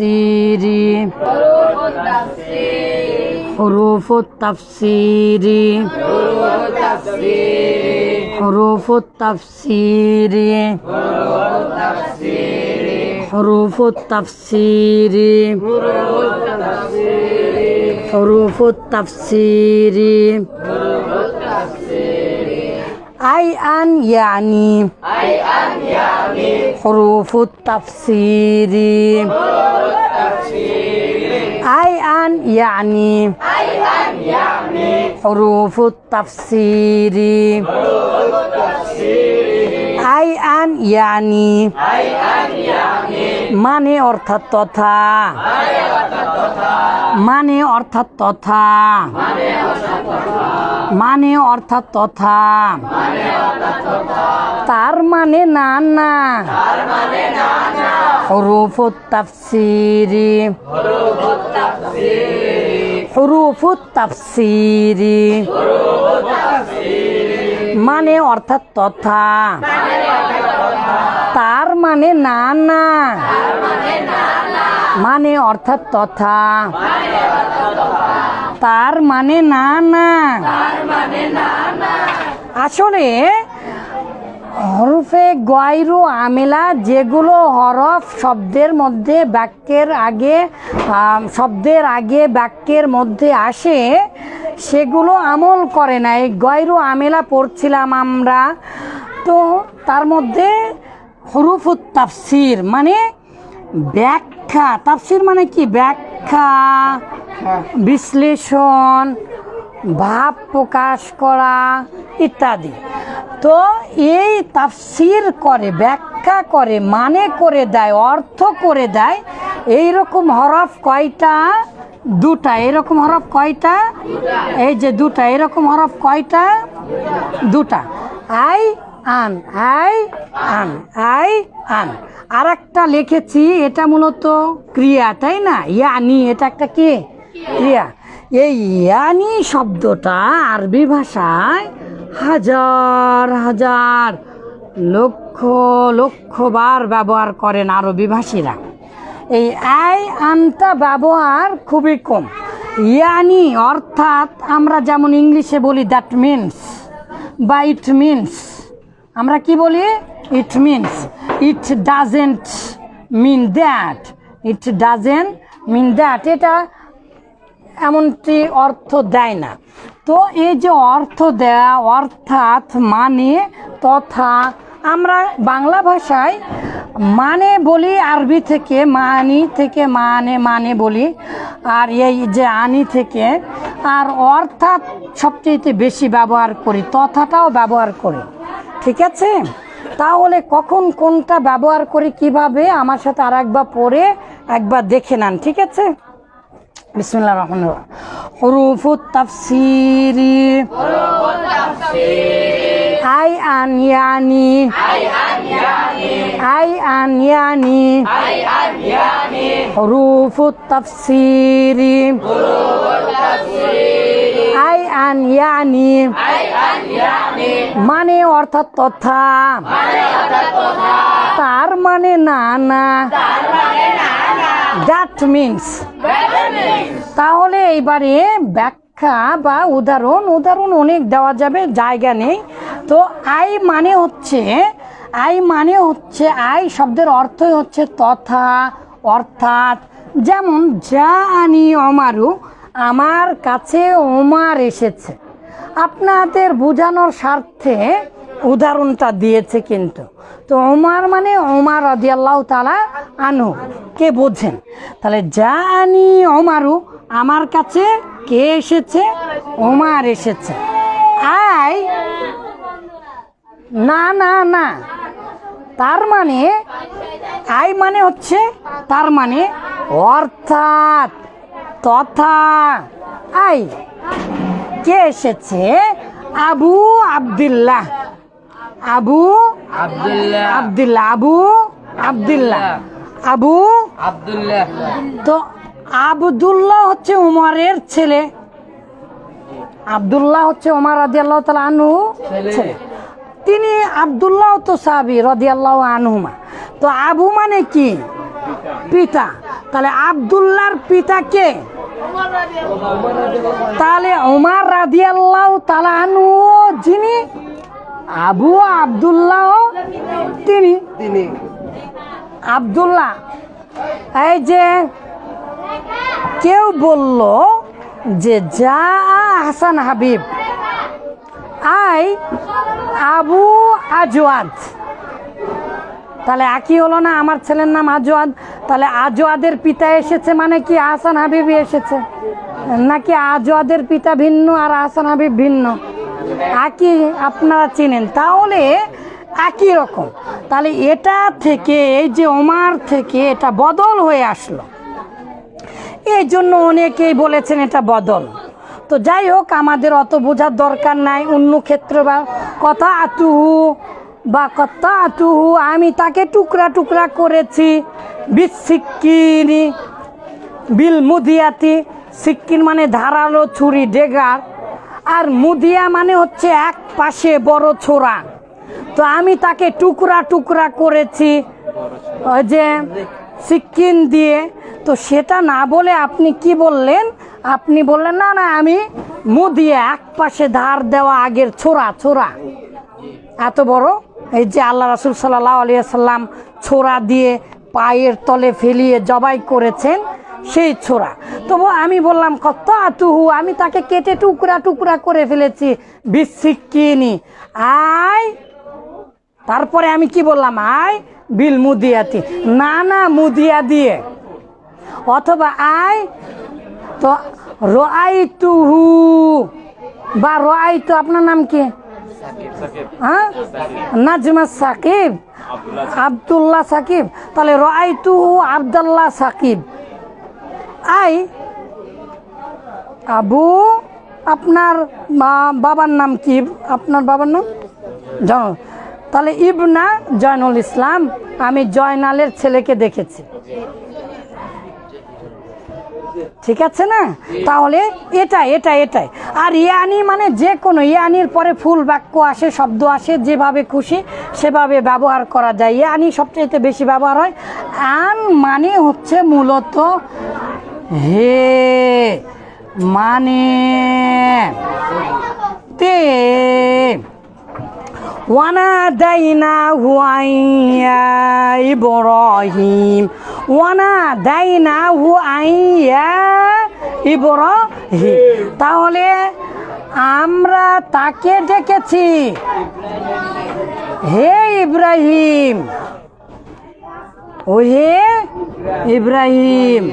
التفسير حروف التفسير حروف التفسير حروف التفسير حروف التفسير أي أن يعني أي أن يعني حروف التفسير حروف أن يعني حروف التفسير أي أن يعني মানে অর্থাৎ তথা মানে অর্থাৎ তথা মানে অর্থাৎ তথা তার মানে না না حروف التفسير হুরুফু তাফসিরি মানে অর্থাৎ তথা। তার মানে না না মানে অর্থাৎ তথা। তার মানে না না আসলে হরফে গয়রু আমেলা যেগুলো হরফ শব্দের মধ্যে বাক্যের আগে শব্দের আগে বাক্যের মধ্যে আসে, সেগুলো আমল করে না এই গয়রু আমেলা পড়ছিলাম আমরা। তো তার মধ্যে হরুফুত তাফসির মানে ব্যাখ্যা। তাফসির মানে কি? ব্যাখ্যা, বিশ্লেষণ ভাব প্রকাশ করা ইত্যাদি। তো এই তাফসির করে, ব্যাখ্যা করে মানে করে দেয়, অর্থ করে দেয় এই রকম হরফ কয়টা? দুটা। এরকম হরফ কয়টা? এই যে দুটা। এরকম হরফ কয়টা? দুটা। আই, আন। আই আন। আই, আন। আর একটা লিখেছি, এটা মূলত ক্রিয়া, তাই না? ইয়ানি, এটা একটা কি? ক্রিয়া। এই ইয়ানি শব্দটা আরবি ভাষায় হাজার হাজার, লক্ষ লক্ষ বার ব্যবহার করেন আরবি ভাষীরা। এই আই আনটা ব্যবহার খুবই কম। ইয়ানি অর্থাৎ আমরা যেমন ইংলিশে বলি দ্যাট মিনস বা ইট মিনস আমরা কি বলি? It means it doesn't mean that it doesn't mean that এটা এমনটি অর্থ দেয় না। তো এই যে অর্থ দেয়া, অর্থাৎ মানে তথা, আমরা বাংলা ভাষায় মানে বলি, আরবি থেকে মানি থেকে মানে মানে বলি, আর এই যে আনি থেকে, আর অর্থাৎ সবচেয়ে বেশি ব্যবহার করি, তথাটাও ব্যবহার করি। ঠিক আছে? তাহলে কখন কোনটা ব্যবহার করি, কীভাবে, আমার সাথে আর একবার পড়ে একবার দেখে নেন, ঠিক আছে? বিসমিল্লাহ রহমান হরুফ তাফসিরি। আই আন ইয়ানি। আই আন ইয়ানি। হরুফ তাফসিরি। আই আন ইয়ানি। মানে অর্থাৎ তথা। তার মানে না না দ্যাট মিনস তাহলে এইবারে ব্যাখ্যা বা উদাহরণ উদাহরণ অনেক দেওয়া যাবে, জায়গা নেই। তো আই মানে হচ্ছে, আই মানে হচ্ছে, আই শব্দের অর্থই হচ্ছে তথা, অর্থাৎ যেমন, যা আনি অমারু আমার কাছে ওমার এসেছে। আপনাদের বোঝানোর স্বার্থে উদাহরণটা দিয়েছে কিন্তু। তো ওমার মানে ওমার রদিয়াল্লাহ তালা আনু কে বোঝেন? তাহলে যা আনি ওমারু, আমার কাছে কে এসেছে? ওমার এসেছে। আই, না না না। তার মানে আই মানে হচ্ছে, তার মানে অর্থাৎ তথা। আই, কে এসেছে? আবু আবদুল্লাহ। আবু আব্দুল্লাহ। আবদুল্লাহ আবু আবদুল্লাহ। আবু আব্দুল্লাহ। তো আবদুল্লাহ হচ্ছে উমরের ছেলে। আবদুল্লাহ হচ্ছে ওমর রাজি আল্লাহ তালা আনহু ছেলে। তিনি আবদুল্লাহ তো সাবি রদি আল্লাহ আনহুমা। তো আবু মানে কি? পিতা। তাহলে আবদুল্লাহর পিতা কে? তাহলে ওমার রাদিয়াল্লাহ তালানু যিনি আবু আবদুল্লাহ তিনি? তিনি। আবদুল্লাহ। এই যে কেউ বলল যে যা হাসান হাবিব আই আবু আজওয়াদ। তাহলে একই হলো না আমার ছেলের নাম আজওয়াদ? তাহলে আজওয়াদের পিতা এসেছে মানে কি আহসান হাবিবই এসেছে? নাকি আজওয়াদের পিতা ভিন্ন আর আহসান হাবিব ভিন্ন? একই আপনারা চিনেন, তাহলে একই রকম। তাহলে এটা থেকে, এই যে ওমার থেকে এটা বদল হয়ে আসলো। এই জন্য অনেকেই বলেছেন এটা বদল। তো যাই হোক, আমাদের অত বোঝার দরকার নাই, অন্য ক্ষেত্রে বা কথা আতুহু বা কথা আতুহু আমি তাকে টুকরা টুকরা করেছি বিচ্ছিক্কিনি বিল মুদিয়াতি সিক্কিন মানে ধারালো ছুরি ডেগার। আর মুদিয়া মানে হচ্ছে এক পাশে বড় ছোড়া। তো আমি তাকে টুকরা টুকরা করেছি যে সিক্কিন দিয়ে। তো সেটা না বলে আপনি কি বললেন? আপনি বললেন, না না, আমি মুদিয়া এক পাশে ধার দেওয়া আগের ছোড়া ছোড়া। এত বড়? এই যে আল্লাহ রাসুল সাল্লাহ আলিয়াল্লাম ছোড়া দিয়ে পায়ের তলে ফেলিয়ে জবাই করেছেন সেই ছোড়া। তবু আমি বললাম কত আতুহু আমি তাকে কেটে টুকরা টুকরা করে ফেলেছি বিচ্ছিক্কিনি। আয়! তারপরে আমি কি বললাম? আয় বিল মুদিয়াতি। না না মুদিয়া দিয়ে। অথবা আয় তো রাই তুহু বা রাই তো আপনার নাম কি? হ্যাঁ? নাজমা সাকিব। আবদুল্লাহ সাকিব। তাহলে রাই তুহু আবদুল্লাহ সাকিব। আই, আবু, আপনার বাবার নাম কি? আপনার বাবার নাম? জন, তাহলে ইবনা জয়নুল ইসলাম, আমি জয়নালের ছেলেকে দেখেছি। ঠিক আছে না? তাহলে এটা এটা এটাই। আর ইয়ানি মানে যে কোনো, ইয়ানির পরে ফুল বাক্য আসে, শব্দ আসে, যেভাবে খুশি সেভাবে ব্যবহার করা যায়। ইয়ানি সবচেয়ে বেশি ব্যবহার হয়। আন মানে হচ্ছে মূলত হে মানে তে وناديناه أن يا إبراهيم وناديناه أن يا إبراهيم তাহলে আমরা তাকে ডেকেছি হে ইব্রাহিম ও হে ইব্রাহিম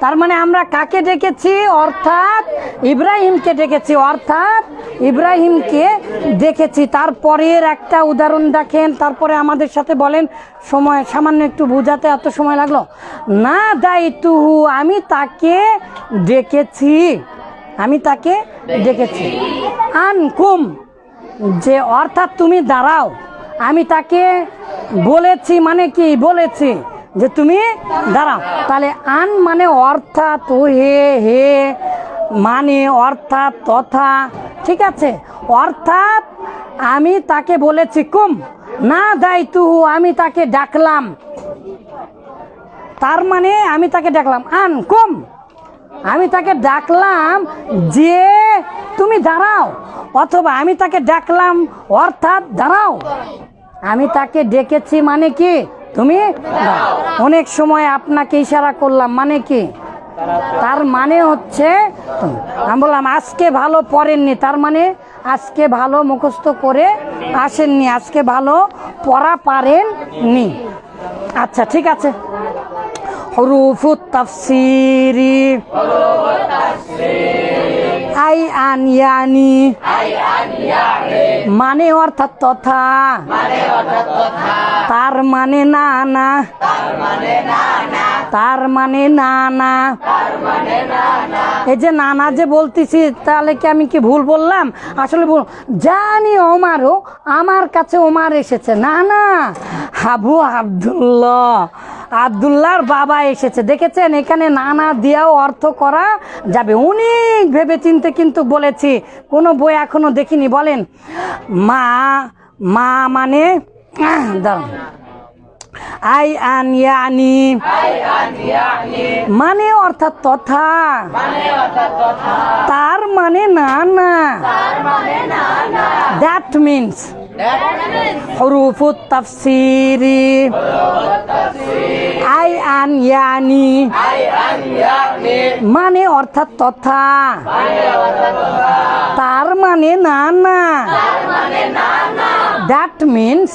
তার মানে আমরা কাকে ডেকেছি? অর্থাৎ ইব্রাহিমকে ডেকেছি। অর্থাৎ ইব্রাহিমকে দেখেছি তারপরের একটা উদাহরণ দেখেন। তারপরে আমাদের সাথে বলেন, সময় সামান্য একটু বোঝাতে এত সময় লাগল। না দায়িত্বহু আমি তাকে ডেকেছি। আমি তাকে ডেকেছি। আনকুম, যে অর্থাৎ তুমি দাঁড়াও। আমি তাকে বলেছি মানে কি? বলেছি। যে তুমি দাঁড়াও, তাহলে আন মানে অর্থাৎ হে হে মানে অর্থাৎ তথা, ঠিক আছে? অর্থাৎ আমি তাকে বলেছি, কুম, না দায়িত্ব আমি তাকে ডাকলাম। তার মানে আমি তাকে ডাকলাম। আন, কুম, আমি তাকে ডাকলাম যে তুমি দাঁড়াও, অথবা আমি তাকে ডাকলাম, অর্থাৎ দাঁড়াও। আমি তাকে ডেকেছি মানে কি? তুমি? অনেক সময় আপনাকে ইশারা করলাম মানে কি? তার মানে হচ্ছে, আমি বললাম, আজকে ভালো পড়েননি তার মানে আজকে ভালো মুখস্থ করে আসেননি, আজকে ভালো পড়া পারেন নি আচ্ছা ঠিক আছে। হরুফু তাফসিরি। আই আন ইয়ানি। মানে অর্থাৎ তথা। তার মানে না না। তার মানে না না এই যে নানা যে বলতেছি তাহলে কি আমি কি ভুল বললাম? আসলে ভুল। জানি ওমারও আমার কাছে ওমার এসেছে। না না হাবু আবদুল্লাহ। আবদুল্লাহর বাবা এসেছে। দেখেছেন? এখানে নানা দিয়াও অর্থ করা যাবে। অনেক ভেবে চিনতে কিন্তু বলেছি। কোনো বই এখনও দেখিনি। বলেন মা মা মানে দাঁড়ান আই আন ইয়ানি মানে অর্থাৎ তথা তার মানে না না দ্যাট মিনস حروف التفسير আই আন ইয়ানি মানে অর্থাৎ তথা তার মানে না না দ্যাট মিনস